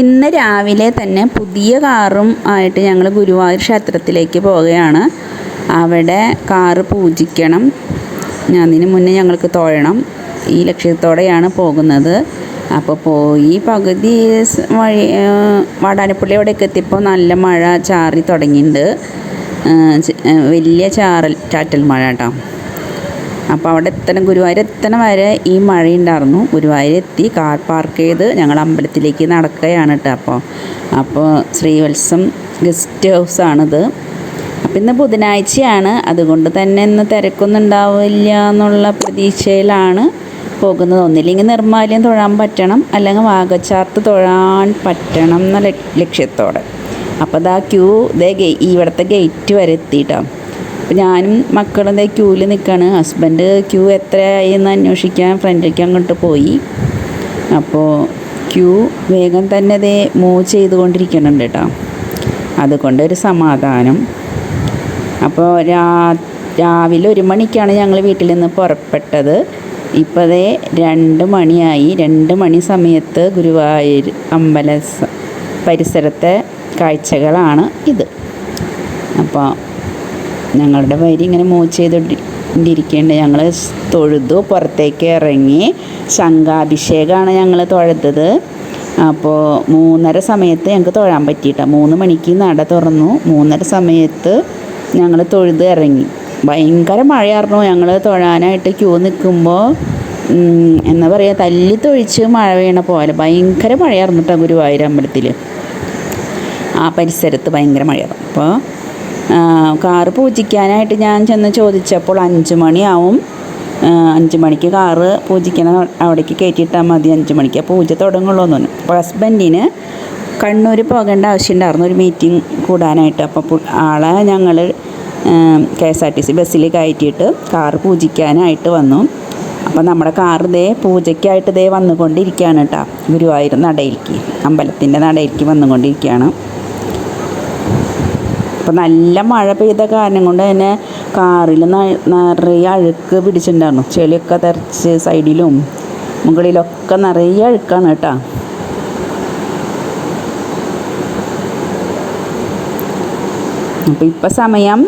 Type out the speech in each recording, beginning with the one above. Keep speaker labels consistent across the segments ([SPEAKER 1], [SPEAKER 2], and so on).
[SPEAKER 1] ഇന്ന് രാവിലെ തന്നെ പുതിയ കാറും ആയിട്ട് ഞങ്ങൾ ഗുരുവായൂർ ക്ഷേത്രത്തിലേക്ക് പോവുകയാണ്. അവിടെ കാറ് പൂജിക്കണം. അതിന് മുന്നേ ഞങ്ങൾക്ക് തൊഴണം. ഈ ലക്ഷ്യത്തോടെയാണ് പോകുന്നത്. അപ്പോൾ പോയി പകുതി വഴി വാടാനപ്പള്ളി അവിടെയൊക്കെ എത്തിയപ്പോൾ നല്ല മഴ ചാറി തുടങ്ങിയിട്ടുണ്ട്. വലിയ ചാറൽ ചാറ്റൽ മഴ കേട്ടോ. അപ്പോൾ അവിടെ എത്തണം ഗുരുവായൂർ എത്തണം വരെ ഈ മഴയുണ്ടായിരുന്നു. ഗുരുവായൂർ എത്തി കാർ പാർക്ക് ചെയ്ത് ഞങ്ങൾ അമ്പലത്തിലേക്ക് നടക്കുകയാണ് കേട്ടോ അപ്പോൾ അപ്പോൾ ശ്രീവത്സം ഗസ്റ്റ് ഹൗസാണിത് അപ്പം ഇന്ന് ബുധനാഴ്ചയാണ്. അതുകൊണ്ട് തന്നെ ഇന്ന് തിരക്കൊന്നും ഉണ്ടാവില്ല എന്നുള്ള പ്രതീക്ഷയിലാണ് പോകുന്നത്. ഒന്നില്ലെങ്കിൽ നിർമ്മാല്യം തൊഴാൻ പറ്റണം അല്ലെങ്കിൽ വാഗച്ചാർത്ത് തൊഴാൻ പറ്റണം എന്ന ലക്ഷ്യത്തോടെ. അപ്പോൾ ഇതാ ക്യൂ ഇതേ ഗേ ഇവിടുത്തെ ഗേറ്റ് വരെ എത്തിയിട്ടോ അപ്പോൾ ഞാനും മക്കളും ദേ ക്യൂവിൽ നിൽക്കുകയാണ് ഹസ്ബൻഡ് ക്യൂ എത്രയായി എന്ന് അന്വേഷിക്കാൻ ഫ്രണ്ടിലേക്ക് അങ്ങോട്ട് പോയി. അപ്പോൾ ക്യൂ വേഗം തന്നെ ദേ മൂവ് ചെയ്തുകൊണ്ടിരിക്കുന്നുണ്ട് കേട്ടോ അതുകൊണ്ട് ഒരു സമാധാനം. അപ്പോൾ രാ രാവിലെ ഒരു മണിക്കാണ് ഞങ്ങൾ വീട്ടിൽ നിന്ന് പുറപ്പെട്ടത്. ഇപ്പോൾ ദേ രണ്ട് മണിയായി. രണ്ട് മണി സമയത്ത് ഗുരുവായൂർ അമ്പല പരിസരത്തെ കാഴ്ചകളാണ് ഇത്. അപ്പോൾ ഞങ്ങളുടെ വരി ഇങ്ങനെ മൂവ് ചെയ്തുകൊണ്ടിരിക്കേണ്ട ഞങ്ങൾ തൊഴുതു പുറത്തേക്ക് ഇറങ്ങി. ശംഖാഭിഷേകമാണ് ഞങ്ങൾ തൊഴുതത്. അപ്പോൾ മൂന്നര സമയത്ത് ഞങ്ങൾക്ക് തൊഴാൻ പറ്റിയിട്ട. മൂന്ന് മണിക്ക് നട തുറന്നു. മൂന്നര സമയത്ത് ഞങ്ങൾ തൊഴുത് ഇറങ്ങി. ഭയങ്കര മഴയായിരുന്നു. ഞങ്ങൾ തൊഴാനായിട്ട് ക്യൂ നിൽക്കുമ്പോൾ എന്താ പറയുക തല്ലി തൊഴിച്ച് മഴ വീണ പോലെ ഭയങ്കര മഴയായിരുന്നു കേട്ടോ ഗുരുവായൂർ അമ്പലത്തിൽ ആ പരിസരത്ത് ഭയങ്കര മഴയായിരുന്നു. അപ്പോൾ കാറ് പൂജിക്കാനായിട്ട് ഞാൻ ചെന്ന് ചോദിച്ചപ്പോൾ അഞ്ച് മണിയാവും. അഞ്ച് മണിക്ക് കാറ് പൂജിക്കണം അവിടേക്ക് കയറ്റിയിട്ടാൽ മതി അഞ്ച് മണിക്ക് പൂജ തുടങ്ങുള്ളൂ എന്ന് പറഞ്ഞു. അപ്പോൾ ഹസ്ബൻഡിന് കണ്ണൂർ പോകേണ്ട ആവശ്യമുണ്ടായിരുന്നു ഒരു മീറ്റിംഗ് കൂടാനായിട്ട്. അപ്പോൾ ആളെ ഞങ്ങൾ K S R T C ബസ്സിൽ കയറ്റിയിട്ട് കാറ് പൂജിക്കാനായിട്ട് വന്നു. അപ്പോൾ നമ്മുടെ കാർ ദേ പൂജയ്ക്കായിട്ട് ദേ വന്നുകൊണ്ടിരിക്കുകയാണ് കേട്ടോ. ഗുരുവായൂർ നടയിലേക്ക് അമ്പലത്തിന്റെ നടയിലേക്ക് വന്നുകൊണ്ടിരിക്കുകയാണ്. അപ്പോൾ നല്ല മഴ പെയ്ത കാരണം കൊണ്ട് തന്നെ കാറിൽ നിറയെ അഴുക്ക് പിടിച്ചിട്ടുണ്ടായിരുന്നു. ചെളിയൊക്കെ തെറിച്ച് സൈഡിലും മുകളിലൊക്കെ നിറയെ അഴുക്കാണ് കേട്ടോ. അപ്പോൾ ഇപ്പം സമയം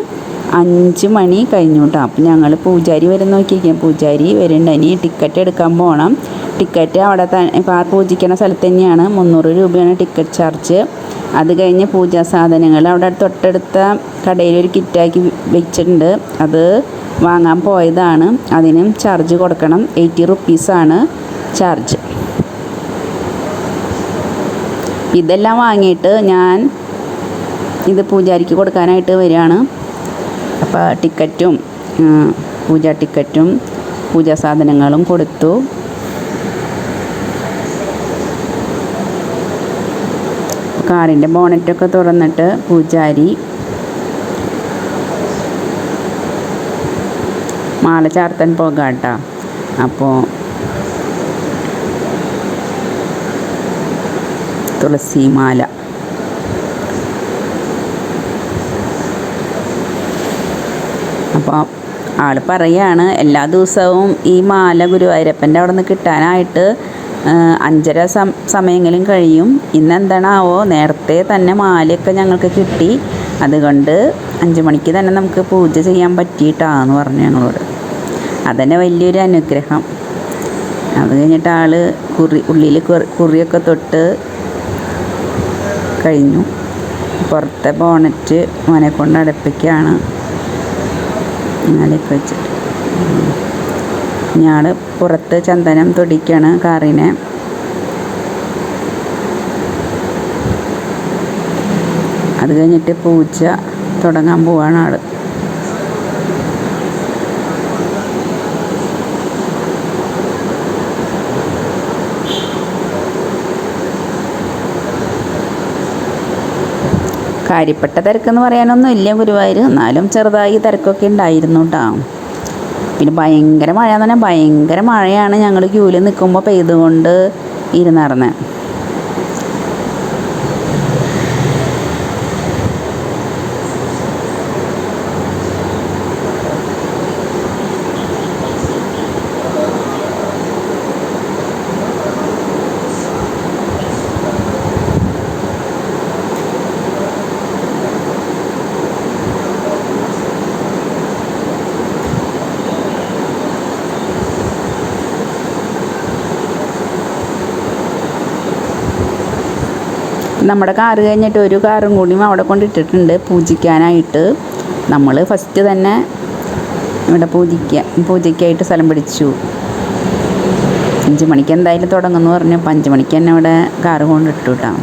[SPEAKER 1] അഞ്ച് മണി കഴിഞ്ഞു കേട്ടോ. അപ്പം ഞങ്ങൾ പൂജാരി വരെ നോക്കിയിരിക്കാം. പൂജാരി വരുന്നുണ്ട്. ഇനി ടിക്കറ്റ് എടുക്കാൻ പോകണം ടിക്കറ്റ് അവിടെ തന്നെ പൂജിക്കുന്ന സ്ഥലത്ത് തന്നെയാണ്. മുന്നൂറ് രൂപയാണ് ടിക്കറ്റ് ചാർജ്. അത് കഴിഞ്ഞ് പൂജാ സാധനങ്ങൾ. അവിടെ തൊട്ടടുത്ത കടയിൽ ഒരു കിറ്റാക്കി വെച്ചിട്ടുണ്ട്. അത് വാങ്ങാൻ പോയതാണ്. അതിനും ചാർജ് കൊടുക്കണം. എയ്റ്റി റുപ്പീസാണ് ചാർജ് ഇതെല്ലാം വാങ്ങിയിട്ട് ഞാൻ ഇത് പൂജാരിക്ക് കൊടുക്കാനായിട്ട് വരികയാണ്. അപ്പോൾ ടിക്കറ്റും പൂജാ ടിക്കറ്റും പൂജാ സാധനങ്ങളും കൊടുത്തു. കാറിന്റെ ബോണറ്റൊക്കെ തുറന്നിട്ട് പൂജാരി മാല ചാർത്താൻ പോകാട്ടോ. അപ്പോൾ തുളസി മാല. അപ്പോൾ ആൾ പറയാണ് എല്ലാ ദിവസവും ഈ മാല ഗുരുവായൂരപ്പന്റെ അവിടെ നിന്ന് കിട്ടാനായിട്ട് അഞ്ചര സം സമയങ്ങളും കഴിയും. ഇന്നെന്താണാവോ? നേരത്തെ തന്നെ മാലയൊക്കെ ഞങ്ങൾക്ക് കിട്ടി. അതുകൊണ്ട് അഞ്ച് മണിക്ക് തന്നെ നമുക്ക് പൂജ ചെയ്യാൻ പറ്റിയിട്ടാന്ന് പറഞ്ഞു ഞങ്ങളോട്. അതന്നെ വലിയൊരു അനുഗ്രഹം. അത് കഴിഞ്ഞിട്ട് ആൾ കുറി ഉള്ളിൽ കുറിയൊക്കെ തൊട്ട് കഴിഞ്ഞു. പുറത്തെ ബോണറ്റ് മോനെ കൊണ്ട് അടപ്പിക്കുകയാണ് ഇങ്ങനെയൊക്കെ വെച്ചിട്ട്. ഞാൾ പുറത്ത് ചന്ദനം തൊടിക്കാണ് കാറിനെ. അത് കഴിഞ്ഞിട്ട് പൂച്ച തുടങ്ങാൻ പോവാണ് ആൾ. കാര്യപ്പെട്ട തിരക്കെന്ന് പറയാനൊന്നും ഇല്ല ഗുരുവായൂർ എന്നാലും ചെറുതായി തിരക്കൊക്കെ ഉണ്ടായിരുന്നു കേട്ടോ പിന്നെ ഭയങ്കര മഴ എന്ന് പറഞ്ഞാൽ ഭയങ്കര മഴയാണ്. ഞങ്ങൾ ക്യൂവിൽ നിൽക്കുമ്പോൾ പെയ്തുകൊണ്ട് ഇരുന്നിറങ്ങുന്നത് നമ്മുടെ കാറ് കഴിഞ്ഞിട്ട് ഒരു കാറും കൂടിയും അവിടെ കൊണ്ടിട്ടിട്ടുണ്ട് പൂജിക്കാനായിട്ട്. നമ്മൾ ഫസ്റ്റ് തന്നെ ഇവിടെ പൂജിക്ക പൂജയ്ക്കായിട്ട് സ്ഥലം പിടിച്ചു. അഞ്ച് മണിക്ക് എന്തായാലും തുടങ്ങുമെന്ന് പറഞ്ഞു. അപ്പം അഞ്ച് മണിക്ക് തന്നെ ഇവിടെ കാറ് കൊണ്ടിട്ടു കേട്ടോ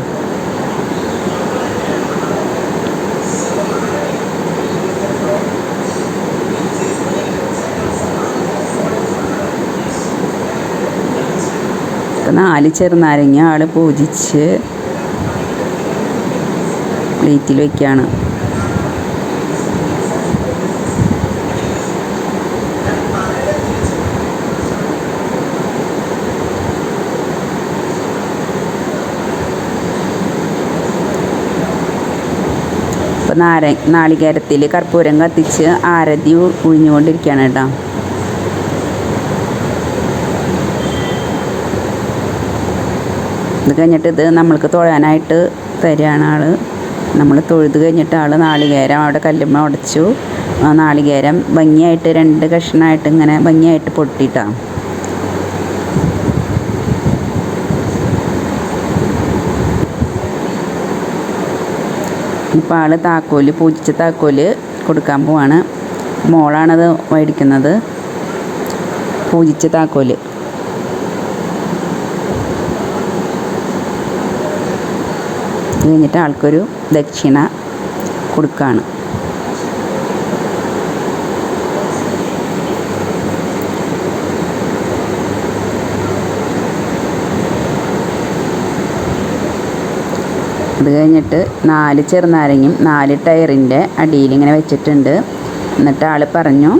[SPEAKER 1] നാല് ചെറുനാരങ്ങ ആൾ പൂജിച്ച് പ്ലേറ്റിൽ വയ്ക്കുകയാണ് അപ്പോൾ നാര നാളികേരത്തിൽ കർപ്പൂരം കത്തിച്ച് ആരതി ഉഴിഞ്ഞുകൊണ്ടിരിക്കുകയാണ് കേട്ടോ. ഇത് കഴിഞ്ഞിട്ട് ഇത് നമ്മൾക്ക് തൊഴാനായിട്ട് തരികയാണ് ആൾ നമ്മൾ തൊഴുത് കഴിഞ്ഞിട്ട് ആൾ നാളികേരം അവിടെ കല്ലുമ്മ ഉടച്ചു. ആ നാളികേരം ഭംഗിയായിട്ട് രണ്ട് കഷ്ണമായിട്ട് ഇങ്ങനെ ഭംഗിയായിട്ട് പൊട്ടിയിട്ടാണ് ഇപ്പം ആൾ താക്കോൽ പൂജിച്ച താക്കോൽ കൊടുക്കാൻ പോവാണ്. മോളാണത് മേടിക്കുന്നത്. പൂജിച്ച താക്കോൽ. ഇത് കഴിഞ്ഞിട്ട് ആൾക്കൊരു ദക്ഷിണ കൊടുക്കുകയാണ് അത് കഴിഞ്ഞിട്ട് നാല് ചെറുനാരങ്ങയും നാല് ടയറിന്റെ അടിയിൽ ഇങ്ങനെ വെച്ചിട്ടുണ്ട്. എന്നിട്ട് ആൾ പറഞ്ഞു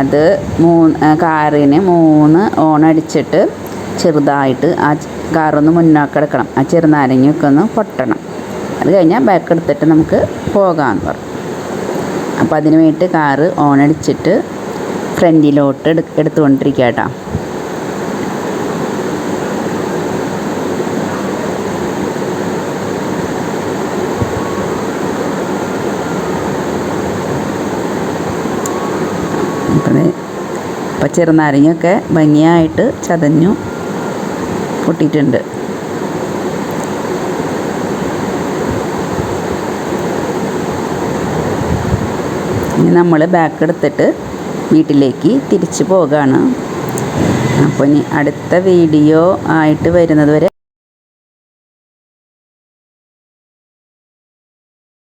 [SPEAKER 1] അത് മൂന്ന് കാറിന് മൂന്ന് ഓണടിച്ചിട്ട് ചെറുതായിട്ട് ആ കാറൊന്ന് മുന്നോട്ട് കിടക്കണം ആ ചെറുനാരങ്ങയൊക്കെ ഒന്ന് പൊട്ടണം. അത് കഴിഞ്ഞാൽ ബാക്ക് എടുത്തിട്ട് നമുക്ക് പോകാമെന്ന് പറഞ്ഞു. അപ്പോൾ അതിന് വേണ്ടിയിട്ട് കാറ് അടിച്ചിട്ട് ഫ്രണ്ടിലോട്ട് എടു എടുത്തുകൊണ്ടിരിക്കുക കേട്ടോ. ഇപ്പോൾ ചെറുനാരങ്ങയൊക്കെ ഭംഗിയായിട്ട് ചതഞ്ഞു പൊട്ടിയിട്ടുണ്ട്. ഇനി നമ്മൾ ബാക്ക് എടുത്തിട്ട് വീട്ടിലേക്ക് തിരിച്ചു പോവുകയാണ് അപ്പോൾ ഇനി അടുത്ത വീഡിയോ ആയിട്ട് വരുന്നത് വരെ